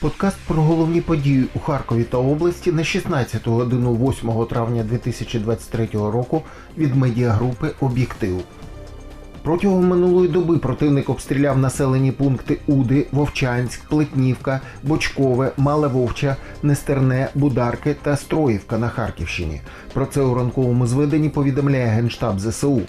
Подкаст про головні події у Харкові та області на 16 годину 8 травня 2023 року від медіагрупи Об'єктив. Протягом минулої доби противник обстріляв населені пункти Уди, Вовчанськ, Плетнівка, Бочкове, Мале Вовча, Нестерне, Бударки та Строївка на Харківщині. Про це у ранковому зведенні повідомляє Генштаб ЗСУ.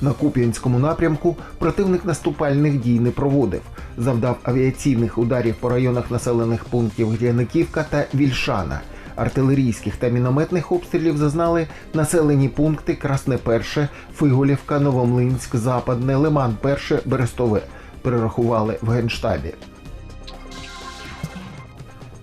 На Куп'янському напрямку противник наступальних дій не проводив, завдав авіаційних ударів по районах населених пунктів Гряниківка та Вільшана. Артилерійських та мінометних обстрілів зазнали населені пункти Красне Перше, Фиголівка, Новомлинськ, Западне, Лиман Перше, Берестове. Перерахували в генштабі.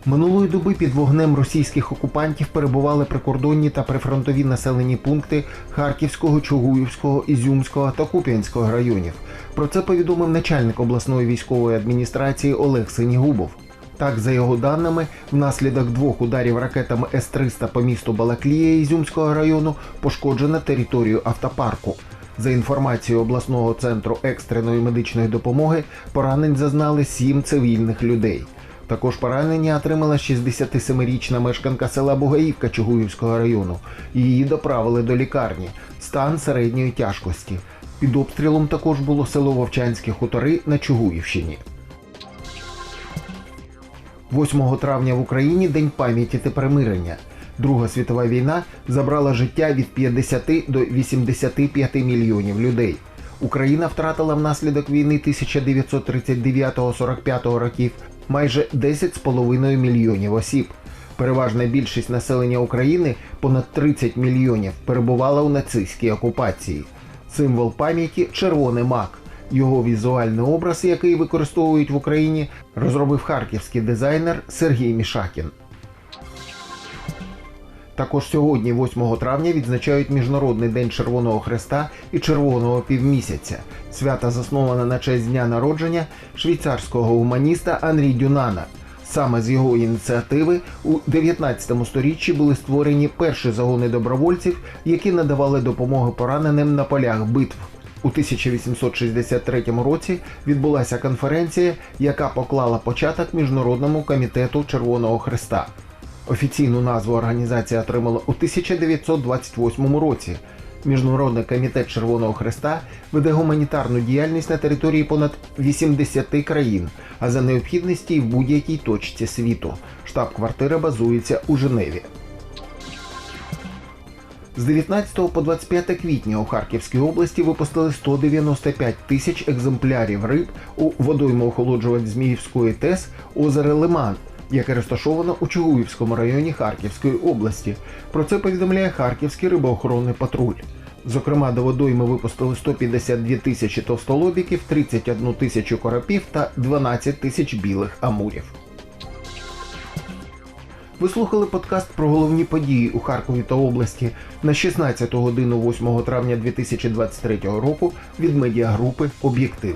Минулої доби під вогнем російських окупантів перебували прикордонні та прифронтові населені пункти Харківського, Чугуївського, Ізюмського та Куп'янського районів. Про це повідомив начальник обласної військової адміністрації Олег Синігубов. Так, за його даними, внаслідок двох ударів ракетами С-300 по місту Балаклія Ізюмського району пошкоджено територію автопарку. За інформацією обласного центру екстреної медичної допомоги, поранень зазнали сім цивільних людей. Також поранення отримала 67-річна мешканка села Бугаївка Чугуївського району. Її доправили до лікарні. Стан середньої тяжкості. Під обстрілом також було село Вовчанські хутори на Чугуївщині. 8 травня в Україні День пам'яті та примирення. Друга світова війна забрала життя від 50 до 85 мільйонів людей. Україна втратила внаслідок війни 1939-45 років майже 10,5 мільйонів осіб. Переважна більшість населення України, понад 30 мільйонів, перебувала у нацистській окупації. Символ пам'яті червоний мак. Його візуальний образ, який використовують в Україні, розробив харківський дизайнер Сергій Мішакін. Також сьогодні, 8 травня, відзначають Міжнародний день Червоного Хреста і Червоного півмісяця. Свята засноване на честь дня народження швейцарського гуманіста Анрі Дюнана. Саме з його ініціативи у 19 сторіччі були створені перші загони добровольців, які надавали допомогу пораненим на полях битв. У 1863 році відбулася конференція, яка поклала початок Міжнародному комітету Червоного Хреста. Офіційну назву організація отримала у 1928 році. Міжнародний комітет Червоного Хреста веде гуманітарну діяльність на території понад 80 країн, а за необхідності й в будь-якій точці світу. Штаб-квартира базується у Женеві. З 19 по 25 квітня у Харківській області випустили 195 тисяч екземплярів риб у водойму охолоджувань Зміївської ТЕС озеро Лиман, яке розташовано у Чугуївському районі Харківської області. Про це повідомляє Харківський рибоохоронний патруль. Зокрема, до водойми випустили 152 тисячі товстолобіків, 31 тисячу коропів та 12 тисяч білих амурів. Ви слухали подкаст про головні події у Харкові та області на 16 годину 8 травня 2023 року від медіагрупи Об'єктив.